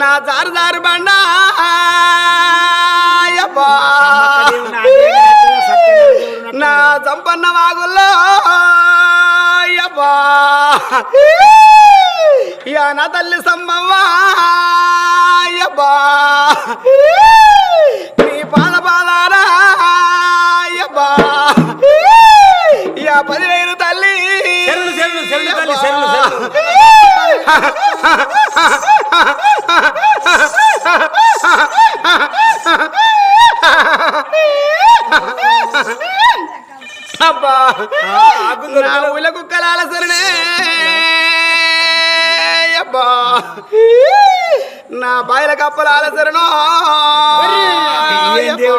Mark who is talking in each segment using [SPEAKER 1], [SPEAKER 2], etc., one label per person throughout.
[SPEAKER 1] నా జారు జారు బండా. నా చంపన్న వాగుల్లో. యా నా తల్లి సమ్మవ్వా. నీ పాద పాదారా. యా పదివేలు తల్లి.
[SPEAKER 2] తల్లి
[SPEAKER 1] అబ్బా
[SPEAKER 2] ఆగుందో
[SPEAKER 1] నా ఊళ్ళ కుక్కలాల సరణే అబ్బా. నా బాయిల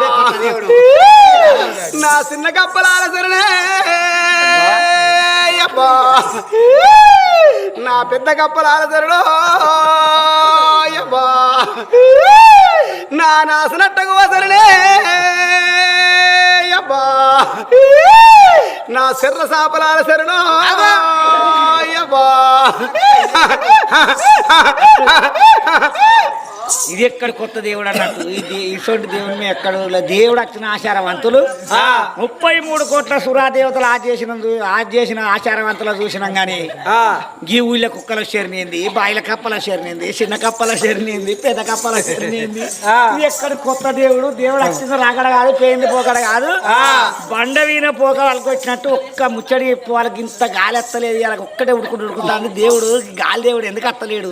[SPEAKER 2] కొత్త దేవుడు.
[SPEAKER 1] నా చిన్న కప్పలాల సరణే అబ్బా నా పెద్ద కప్పలాల సరణో అబ్బా నా నాసనట్టకు వసరణే అబ్బా నా శర్ర సాపలాల శరణో అబ్బా
[SPEAKER 3] ఇది ఎక్కడ కొత్త దేవుడు అన్నట్టు? ఇది ఇటువంటి దేవుని ఎక్కడ దేవుడు వచ్చిన ఆచారవంతులు. ముప్పై మూడు కోట్ల సురాదేవతలు ఆ చేసిన ఆ చేసిన ఆచారవంతులు చూసినాం గాని గీ ఊళ్ళ కుక్కల చేరినింది బాయిల కప్పల చేరినింది చిన్న కప్పల చేరినింది పెద్ద కప్పల చేరినింది. ఇది ఎక్కడ కొత్త దేవుడు? దేవుడు వచ్చింది రాకడ కాదు పేయింది పోకడ కాదు.
[SPEAKER 2] ఆ.
[SPEAKER 3] బండ వీణ పోక వాళ్ళకి వచ్చినట్టు ఒక్క ముచ్చడి వాళ్ళకి ఇంత గాలి ఎత్తలేదు వాళ్ళకి ఒక్కటే ఉడుకుంటూ ఉడుకుంటుంది దేవుడు గాలి దేవుడు ఎందుకు ఎత్తలేడు?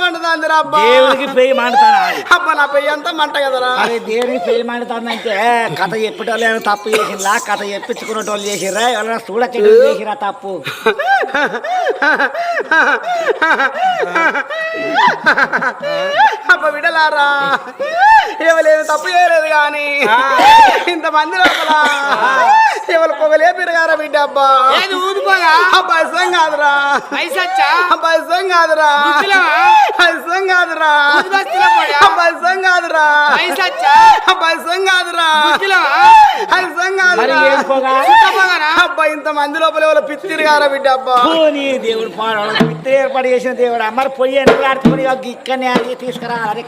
[SPEAKER 1] అబ్బా.
[SPEAKER 3] దేవుడికి పెయి మాడుతానా
[SPEAKER 1] అబ్బ నా పెయ్యి అంతా మంట కదరా.
[SPEAKER 3] అరే దేవుడికి పెయి మాడుతానంటే కథ చెప్పేటోళ్ళు తప్పు చేసిందా కథ చెప్పించుకునేటోళ్ళు చేసిర్రా ఎవరైనా చూడచెడు చేసిరా తప్పు?
[SPEAKER 1] అబ్బ బిడ్డలారా ఎవరేమి తప్పు చేయలేదు కానీ ఇంతమంది లోపల. ఎవరు పొగలే పెరగారా బిడ్డ అబ్బా
[SPEAKER 2] ఏది ఊదిపోగా
[SPEAKER 1] అబ్బా ఇష్టం కాదురా
[SPEAKER 2] పైసచ్చా
[SPEAKER 1] అబ్బా ఇష్టం కాదురా
[SPEAKER 2] ముసలివా?
[SPEAKER 1] ఇష్టం కాదురా
[SPEAKER 2] ఊదిబస్తీలో పోయా?
[SPEAKER 1] అబ్బా ఇష్టం కాదురా
[SPEAKER 2] పైసచ్చా
[SPEAKER 1] అబ్బా ఇష్టం కాదురా
[SPEAKER 2] ముసలివా?
[SPEAKER 1] ఇష్టం
[SPEAKER 3] మరి
[SPEAKER 1] కాదురా
[SPEAKER 3] ఏం పోగా
[SPEAKER 2] పుట్టపోగానా?
[SPEAKER 1] అబ్బా ఇంత మంది లోపల ఎవరు పిచ్చి తిరిగారా బిడ్డ అబ్బా
[SPEAKER 3] పోనీ దేవుడు పాడు మిత్ర ఏర్పాటు చేసిన దేవుడు మరి పొయ్యి ఎన్నులాడుకొని ఇక్కడనే అది తీసుకురావాలి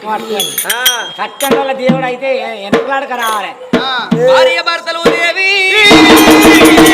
[SPEAKER 2] ఆ,
[SPEAKER 3] కట్టండి వాళ్ళ దేవుడు అయితే ఎన్నులాడక రావాలి
[SPEAKER 1] ఆ.
[SPEAKER 2] భార్య భర్తలు దేవి Thank you.